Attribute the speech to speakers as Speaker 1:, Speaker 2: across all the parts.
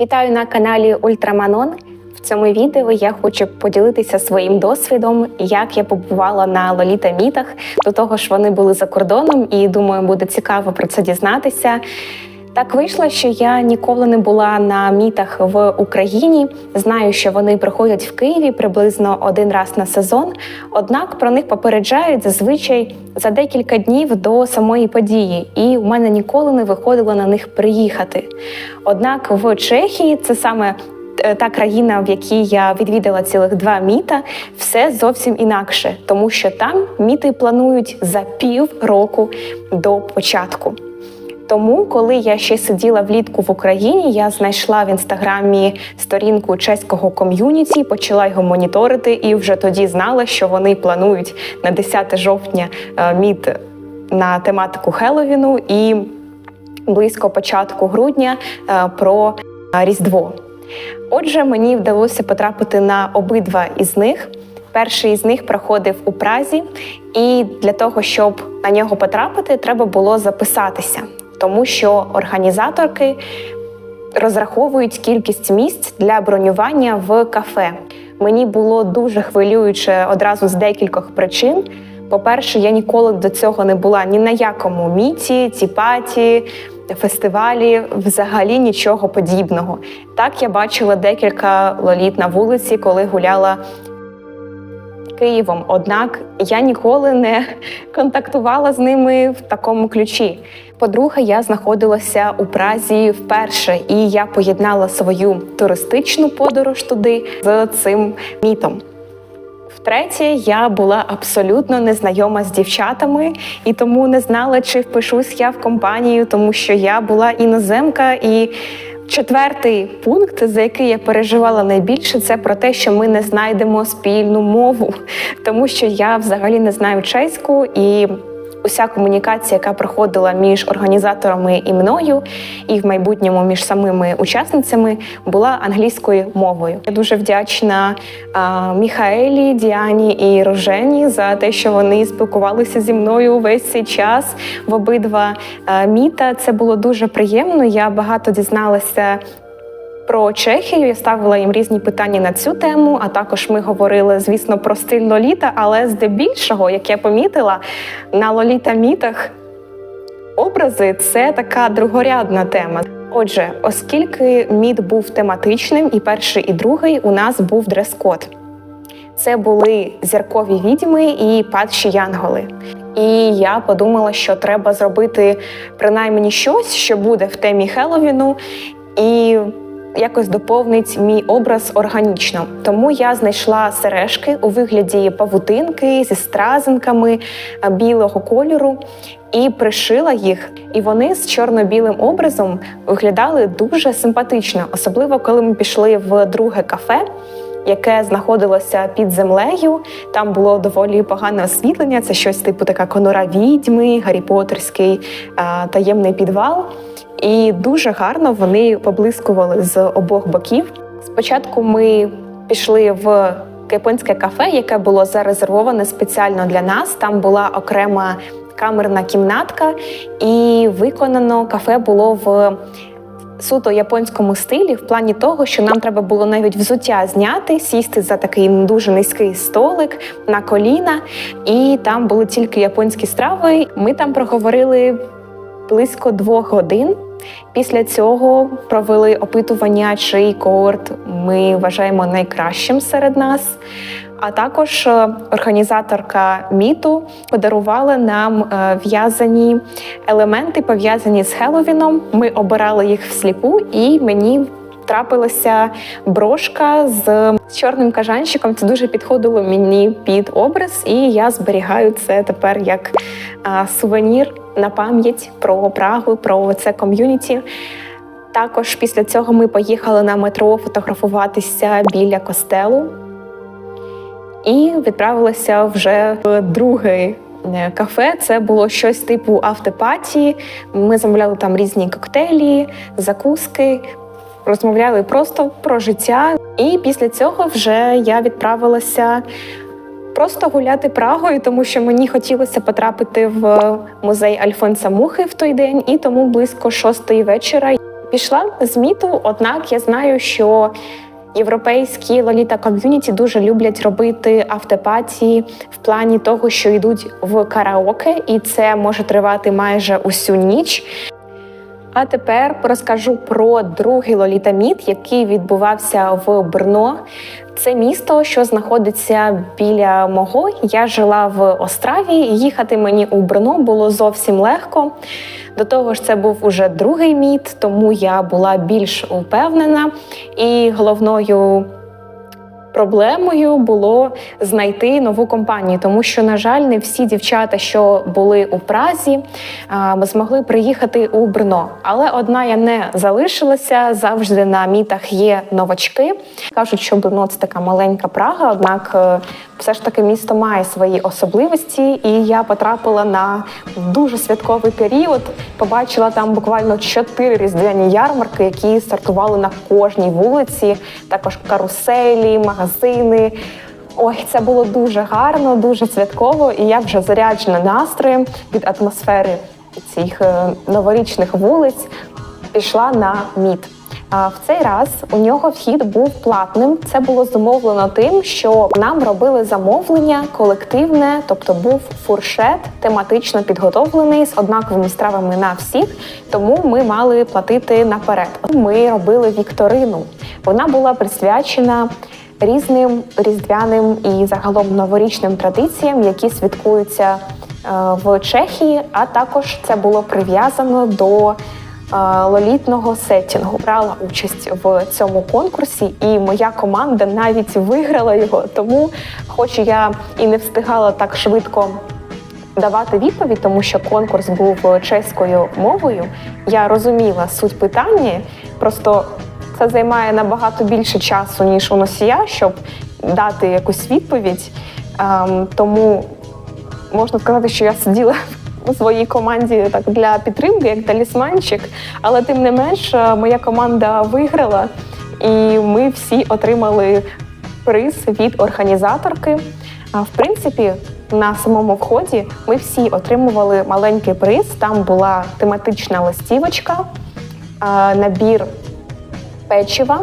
Speaker 1: Вітаю на каналі Ультраманон. В цьому відео я хочу поділитися своїм досвідом, як я побувала на Лоліта Мітах. До того ж, вони були за кордоном, і думаю, буде цікаво про це дізнатися. Так вийшло, що я ніколи не була на мітах в Україні. Знаю, що вони проходять в Києві приблизно один раз на сезон. Однак про них попереджають зазвичай за декілька днів до самої події, і у мене ніколи не виходило на них приїхати. Однак в Чехії це саме е, та країна, в якій я відвідала цілих два міта, все зовсім інакше, тому що там міти планують за пів року до початку. Тому, коли я ще сиділа влітку в Україні, я знайшла в інстаграмі сторінку чеського ком'юніті, почала його моніторити, і вже тоді знала, що вони планують на 10 жовтня е, міт на тематику Хеллоуіну і близько початку грудня е, про е, Різдво. Отже, мені вдалося потрапити на обидва із них. Перший із них проходив у Празі, і для того, щоб на нього потрапити, треба було записатися, тому що організаторки розраховують кількість місць для бронювання в кафе. Мені було дуже хвилююче одразу з декількох причин. По-перше, я ніколи до цього не була ні на якому міті, тіпаті, фестивалі, взагалі нічого подібного. Так я бачила декілька лоліт на вулиці, коли гуляла Києвом. Однак я ніколи не контактувала з ними в такому ключі. По-друге, я знаходилася у Празі вперше, і я поєднала свою туристичну подорож туди з цим мітом. Втретє, я була абсолютно незнайома з дівчатами і тому не знала, чи впишусь я в компанію, тому що я була іноземка. І четвертий пункт, за який я переживала найбільше, це про те, що ми не знайдемо спільну мову, тому що я взагалі не знаю чеську і. Уся комунікація, яка проходила між організаторами і мною, і в майбутньому між самими учасницями, була англійською мовою. Я дуже вдячна а, Міхаелі, Діані і Рожені за те, що вони спілкувалися зі мною весь цей час в обидва а, міта. Це було дуже приємно. Я багато дізналася про Чехію. Я ставила їм різні питання на цю тему. А також ми говорили, звісно, про стиль лоліта, але здебільшого, як я помітила, на лоліта-мітах образи це така другорядна тема. Отже, оскільки міт був тематичним, і перший, і другий у нас був дрес-код. Це були зіркові відьми і падші янголи. І я подумала, що треба зробити принаймні щось, що буде в темі Хеллоуіну, і якось доповнить мій образ органічно. Тому я знайшла сережки у вигляді павутинки зі стразинками білого кольору і пришила їх. І вони з чорно-білим образом виглядали дуже симпатично, особливо коли ми пішли в друге кафе. Яке знаходилося під землею, там було доволі погане освітлення. Це щось типу така конора відьми, Гаррі Поттерський таємний підвал. І дуже гарно вони поблискували з обох боків. Спочатку ми пішли в японське кафе, яке було зарезервоване спеціально для нас. Там була окрема камерна кімнатка, і виконано кафе було в суто японському стилі, в плані того, що нам треба було навіть взуття зняти, сісти за такий дуже низький столик на коліна, і там були тільки японські страви. Ми там проговорили близько двох годин. Після цього провели опитування, чий коорт ми вважаємо найкращим серед нас. А також е, організаторка міту подарувала нам е, в'язані елементи, пов'язані з Хеловіном. Ми обирали їх всліпу, і мені трапилася брошка з чорним кажанчиком. Це дуже підходило мені під образ, і я зберігаю це тепер як сувенір на пам'ять про Прагу, про це ком'юніті. Також після цього ми поїхали на метро фотографуватися біля костелу і відправилися вже в другий е, кафе. Це було щось типу автопаті. Ми замовляли там різні коктейлі, закуски, розмовляли просто про життя. І після цього вже я відправилася. Просто гуляти Прагою, тому що мені хотілося потрапити в музей Альфонса Мухи в той день, і тому близько шостої вечора Пішла з міту, однак я знаю, що європейські лоліта ком'юніті дуже люблять робити автопатії в плані того, що йдуть в караоке, і це може тривати майже усю ніч. А тепер розкажу про другий лолітаміт, який відбувався в Брно. Це місто, що знаходиться біля мого. Я жила в Остраві. Їхати мені у Брно було зовсім легко. До того ж, це був уже другий міт, тому я була більш упевнена. І головною проблемою було знайти нову компанію, тому що, на жаль, не всі дівчата, що були у Празі, змогли приїхати у Брно. Але одна я не залишилася. Завжди на мітах є новачки. Кажуть, що Брно це така маленька Прага, однак е, все ж таки місто має свої особливості, і я потрапила на дуже святковий період. Побачила там буквально чотири різдвяні ярмарки, які стартували на кожній вулиці. Також каруселі, магазини. Ой, це було дуже гарно, дуже святково, і я вже заряджена настроєм від атмосфери цих е, новорічних вулиць пішла на мід. А в цей раз у нього вхід був платним. Це було зумовлено тим, що нам робили замовлення колективне, тобто був фуршет тематично підготовлений з однаковими стравами на всіх. Тому ми мали платити наперед. Ми робили вікторину. Вона була присвячена різним різдвяним і загалом новорічним традиціям, які святкуються е, в Чехії. А також це було прив'язано до е, лолітного сеттінгу. Брала участь в цьому конкурсі, і моя команда навіть виграла його. Тому, хоч я і не встигала так швидко. Давати відповідь, тому що конкурс був чеською мовою. Я розуміла суть питання, просто це займає набагато більше часу, ніж у носія, щоб дати якусь відповідь. Ем, тому можна сказати, що я сиділа у своїй команді так для підтримки, як талісманчик. Але тим не менш, е, моя команда виграла, і ми всі отримали приз від організаторки. В принципі, на самому вході ми всі отримували маленький приз. Там була тематична листівочка, набір печива,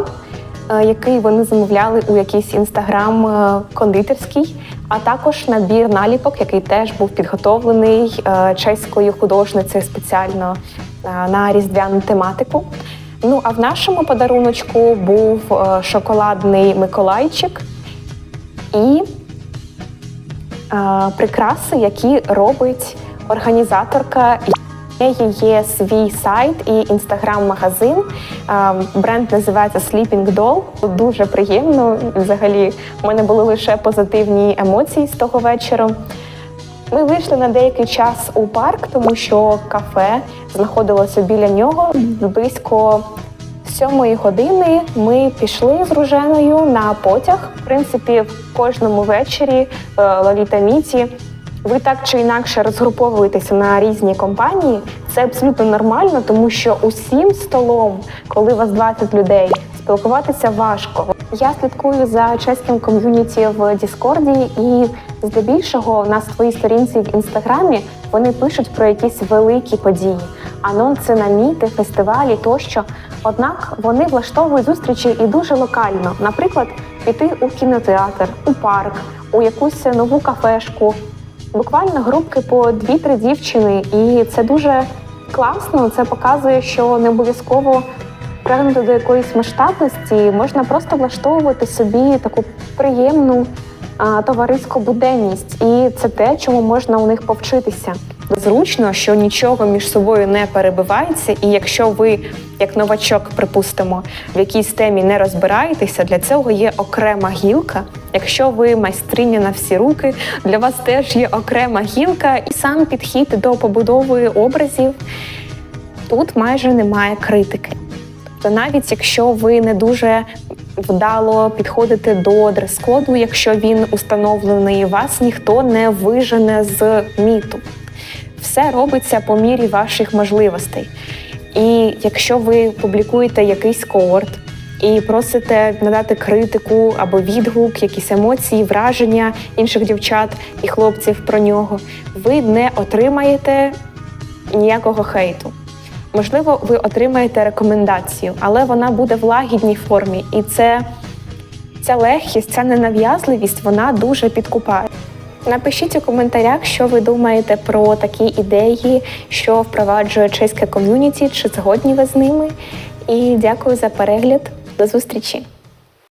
Speaker 1: е, який вони замовляли у якийсь інстаграм е, кондитерський, а також набір наліпок, який теж був підготовлений е, чеською художницею спеціально на різдвяну тематику. Ну а в нашому подаруночку був шоколадний Миколайчик і прикраси, які робить організаторка. Неї є свій сайт і інстаграм-магазин. Е, Бренд називається Sleeping Doll. Дуже приємно. Взагалі, в мене були лише позитивні емоції з того вечора. Ми вийшли на деякий час у парк, тому що кафе знаходилося біля нього. Близько сьомої години ми пішли з Руженою на потяг. В принципі, в кожному вечорі е, Лоліта Міті ви так чи інакше розгруповуєтеся на різні компанії. Це абсолютно нормально, тому що усім столом, коли у вас 20 людей, спілкуватися важко. Я слідкую за чеським ком'юніті в Діскорді, і здебільшого на своїй сторінці в інстаграмі вони пишуть про якісь великі події, анонси на міти, фестивалі тощо. Однак вони влаштовують зустрічі і дуже локально. Наприклад, піти у кінотеатр, у парк, у якусь нову кафешку. Буквально групки по 2-3 дівчини, і це дуже класно. Це показує, що не обов'язково прагнути до якоїсь масштабності, можна просто влаштовувати собі таку приємну а, товариську буденність, і це те, чому можна у них повчитися. Зручно, що нічого між собою не перебивається, і якщо ви, як новачок, припустимо, в якійсь темі не розбираєтеся, для цього є окрема гілка. Якщо ви майстриня на всі руки, для вас теж є окрема гілка, і сам підхід до побудови образів тут майже немає критики. Тобто, навіть якщо ви не дуже вдало підходите до дрес-коду, якщо він установлений, вас ніхто не вижене з міту. Все робиться по мірі ваших можливостей. І якщо ви публікуєте якийсь коорт і просите надати критику або відгук, якісь емоції, враження інших дівчат і хлопців про нього, ви не отримаєте ніякого хейту. Можливо, ви отримаєте рекомендацію, але вона буде в лагідній формі, і це ця легкість, ця ненав'язливість, вона дуже підкупає. Напишіть у коментарях, що ви думаєте про такі ідеї, що впроваджує чеське ком'юніті, чи згодні ви з ними. І дякую за перегляд. До зустрічі!